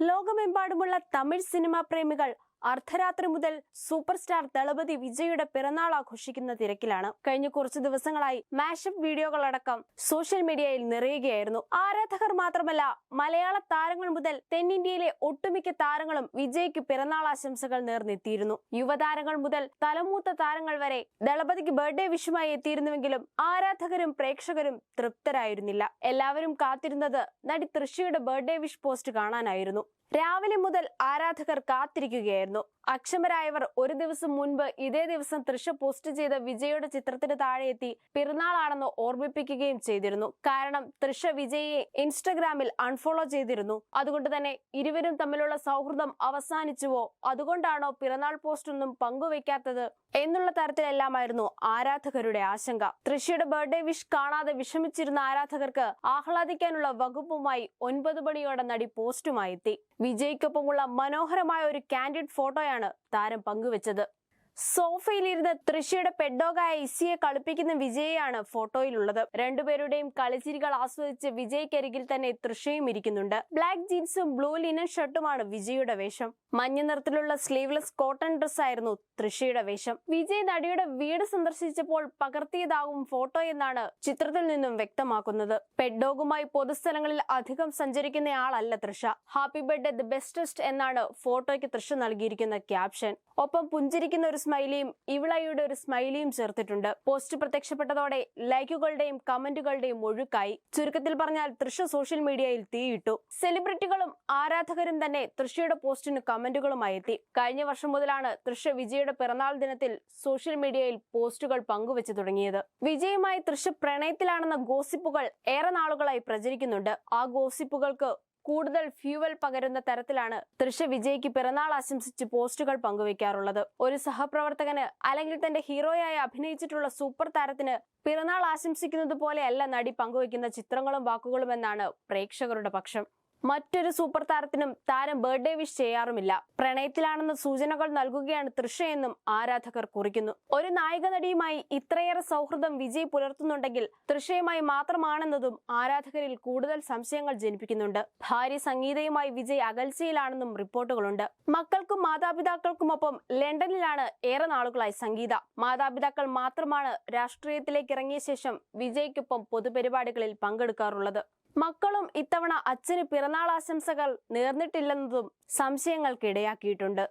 ലോകമെമ്പാടുമുള്ള തമിഴ് സിനിമാ പ്രേമികൾ അർദ്ധരാത്രി മുതൽ സൂപ്പർ സ്റ്റാർ ദളപതി വിജയുടെ പിറന്നാൾ ആഘോഷിക്കുന്ന തിരക്കിലാണ്. കഴിഞ്ഞ കുറച്ച് ദിവസങ്ങളായി മാഷപ്പ് വീഡിയോകളടക്കം സോഷ്യൽ മീഡിയയിൽ നിറയുകയായിരുന്നു. ആരാധകർ മാത്രമല്ല മലയാള താരങ്ങൾ മുതൽ തെന്നിന്ത്യയിലെ ഒട്ടുമിക്ക താരങ്ങളും വിജയ്ക്ക് പിറന്നാൾ ആശംസകൾ നേർന്നെത്തിയിരുന്നു. യുവതാരങ്ങൾ മുതൽ തലമൂത്ത താരങ്ങൾ വരെ ദളപതിക്ക് ബർത്ത്ഡേ വിഷുമായി എത്തിയിരുന്നുവെങ്കിലും ആരാധകരും പ്രേക്ഷകരും തൃപ്തരായിരുന്നില്ല. എല്ലാവരും കാത്തിരുന്നത് നടി തൃശയുടെ ബർത്ത്ഡേ വിഷ് പോസ്റ്റ് കാണാനായിരുന്നു. രാവിലെ മുതൽ ആരാധകർ കാത്തിരിക്കുകയായിരുന്നു. അക്ഷമരായവർ ഒരു ദിവസം മുൻപ് ഇതേ ദിവസം തൃശ പോസ്റ്റ് ചെയ്ത വിജയുടെ ചിത്രത്തിന് താഴെ എത്തി പിറന്നാളാണെന്ന് ഓർമ്മിപ്പിക്കുകയും ചെയ്തിരുന്നു. കാരണം തൃശ വിജയെ ഇൻസ്റ്റഗ്രാമിൽ അൺഫോളോ ചെയ്തിരുന്നു. അതുകൊണ്ട് തന്നെ ഇരുവരും തമ്മിലുള്ള സൗഹൃദം അവസാനിച്ചുവോ? അതുകൊണ്ടാണോ പിറന്നാൾ പോസ്റ്റ് ഒന്നും പങ്കുവെക്കാത്തത്? എന്നുള്ള തരത്തിലെല്ലാമായിരുന്നു ആരാധകരുടെ ആശങ്ക. തൃശയുടെ ബർത്ത്ഡേ വിഷ് കാണാതെ വിഷമിച്ചിരുന്ന ആരാധകർക്ക് ആഹ്ലാദിക്കാനുള്ള വകുപ്പുമായി ഒൻപത് മണിയോടെ നടി പോസ്റ്റുമായി എത്തി വിജയ്ക്കൊപ്പമുള്ള മനോഹരമായ ഒരു കാൻഡിഡ് ഫോട്ടോയാണ് താരം പങ്കുവച്ചത്. സോഫയിലിരുന്ന് തൃശയുടെ പെഡോഗായ ഇസിയെ കളിപ്പിക്കുന്ന വിജയാണ് ഫോട്ടോയിലുള്ളത്. രണ്ടുപേരുടെയും കളിച്ചിരികൾ ആസ്വദിച്ച് വിജയ്ക്കരികിൽ തന്നെ തൃശയും ഇരിക്കുന്നുണ്ട്. ബ്ലാക്ക് ജീൻസും ബ്ലൂ ലിനൻ ഷർട്ടുമാണ് വിജയുടെ വേഷം. മഞ്ഞ നിറത്തിലുള്ള സ്ലീവ്ലെസ് കോട്ടൺ ഡ്രസ് ആയിരുന്നു തൃശയുടെ വേഷം. വിജയ് നടിയുടെ വീട് സന്ദർശിച്ചപ്പോൾ പകർത്തിയതാകും ഫോട്ടോ എന്നാണ് ചിത്രത്തിൽ നിന്നും വ്യക്തമാക്കുന്നത്. പെഡോഗുമായി പൊതുസ്ഥലങ്ങളിൽ അധികം സഞ്ചരിക്കുന്നയാളല്ല Trisha happy birthday the bestest എന്നാണ് ഫോട്ടോയ്ക്ക് തൃശ നൽകിയിരിക്കുന്ന ക്യാപ്ഷൻ. ഒപ്പം പുഞ്ചിരിക്കുന്ന ഒരു സ്മൈലിയും ഇവിളയുടെ ഒരു സ്മൈലിയും ചേർത്തിട്ടുണ്ട്. പോസ്റ്റ് പ്രത്യക്ഷപ്പെട്ടതോടെ ലൈക്കുകളുടെയും കമന്റുകളുടെയും ഒഴുക്കായി. ചുരുക്കത്തിൽ പറഞ്ഞാൽ തൃഷ സോഷ്യൽ മീഡിയയിൽ തീയിട്ടു. സെലിബ്രിറ്റികളും ആരാധകരും തന്നെ തൃശയുടെ പോസ്റ്റിന് കമന്റുകളുമായി എത്തി. കഴിഞ്ഞ വർഷം മുതലാണ് തൃശ വിജയുടെ പിറന്നാൾ ദിനത്തിൽ സോഷ്യൽ മീഡിയയിൽ പോസ്റ്റുകൾ പങ്കുവച്ചു തുടങ്ങിയത്. വിജയുമായി തൃശ പ്രണയത്തിലാണെന്ന ഗോസിപ്പുകൾ ഏറെ നാളുകളായി പ്രചരിക്കുന്നുണ്ട്. ആ ഗോസിപ്പുകൾക്ക് കൂടുതൽ ഫ്യൂവൽ പകരുന്ന തരത്തിലാണ് തൃശ വിജയ്ക്ക് പിറന്നാൾ ആശംസിച്ച് പോസ്റ്റുകൾ പങ്കുവെക്കാറുള്ളത്. ഒരു സഹപ്രവർത്തകന് അല്ലെങ്കിൽ തന്റെ ഹീറോയായി അഭിനയിച്ചിട്ടുള്ള സൂപ്പർ താരത്തിന് പിറന്നാൾ ആശംസിക്കുന്നത് പോലെയല്ല നടി പങ്കുവെക്കുന്ന ചിത്രങ്ങളും വാക്കുകളും എന്നാണ് പ്രേക്ഷകരുടെ പക്ഷം. മറ്റൊരു സൂപ്പർ താരത്തിനും താരം ബർത്ത്ഡേ വിഷ് ചെയ്യാറുമില്ല. പ്രണയത്തിലാണെന്ന സൂചനകൾ നൽകുകയാണ് തൃഷയെന്നും ആരാധകർ കുറിക്കുന്നു. ഒരു നായിക നടിയുമായി ഇത്രയേറെ സൗഹൃദം വിജയ് പുലർത്തുന്നുണ്ടെങ്കിൽ തൃഷയുമായി മാത്രമാണെന്നതും ആരാധകരിൽ കൂടുതൽ സംശയങ്ങൾ ജനിപ്പിക്കുന്നുണ്ട്. ഭാര്യ സംഗീതയുമായി വിജയ് അകൽച്ചയിലാണെന്നും റിപ്പോർട്ടുകളുണ്ട്. മക്കൾക്കും മാതാപിതാക്കൾക്കുമൊപ്പം ലണ്ടനിലാണ് ഏറെ നാളുകളായി സംഗീത. മാതാപിതാക്കൾ മാത്രമാണ് രാഷ്ട്രീയത്തിലേക്ക് ഇറങ്ങിയ ശേഷം വിജയ്ക്കൊപ്പം പൊതുപരിപാടികളിൽ പങ്കെടുക്കാറുള്ളത്. മക്കളും ഇത്തവണ അച്ഛന് പിറന്നാൾ ആശംസകൾ നേർന്നിട്ടില്ലെന്നതും സംശയങ്ങൾക്കിടയാക്കിയിട്ടുണ്ട്.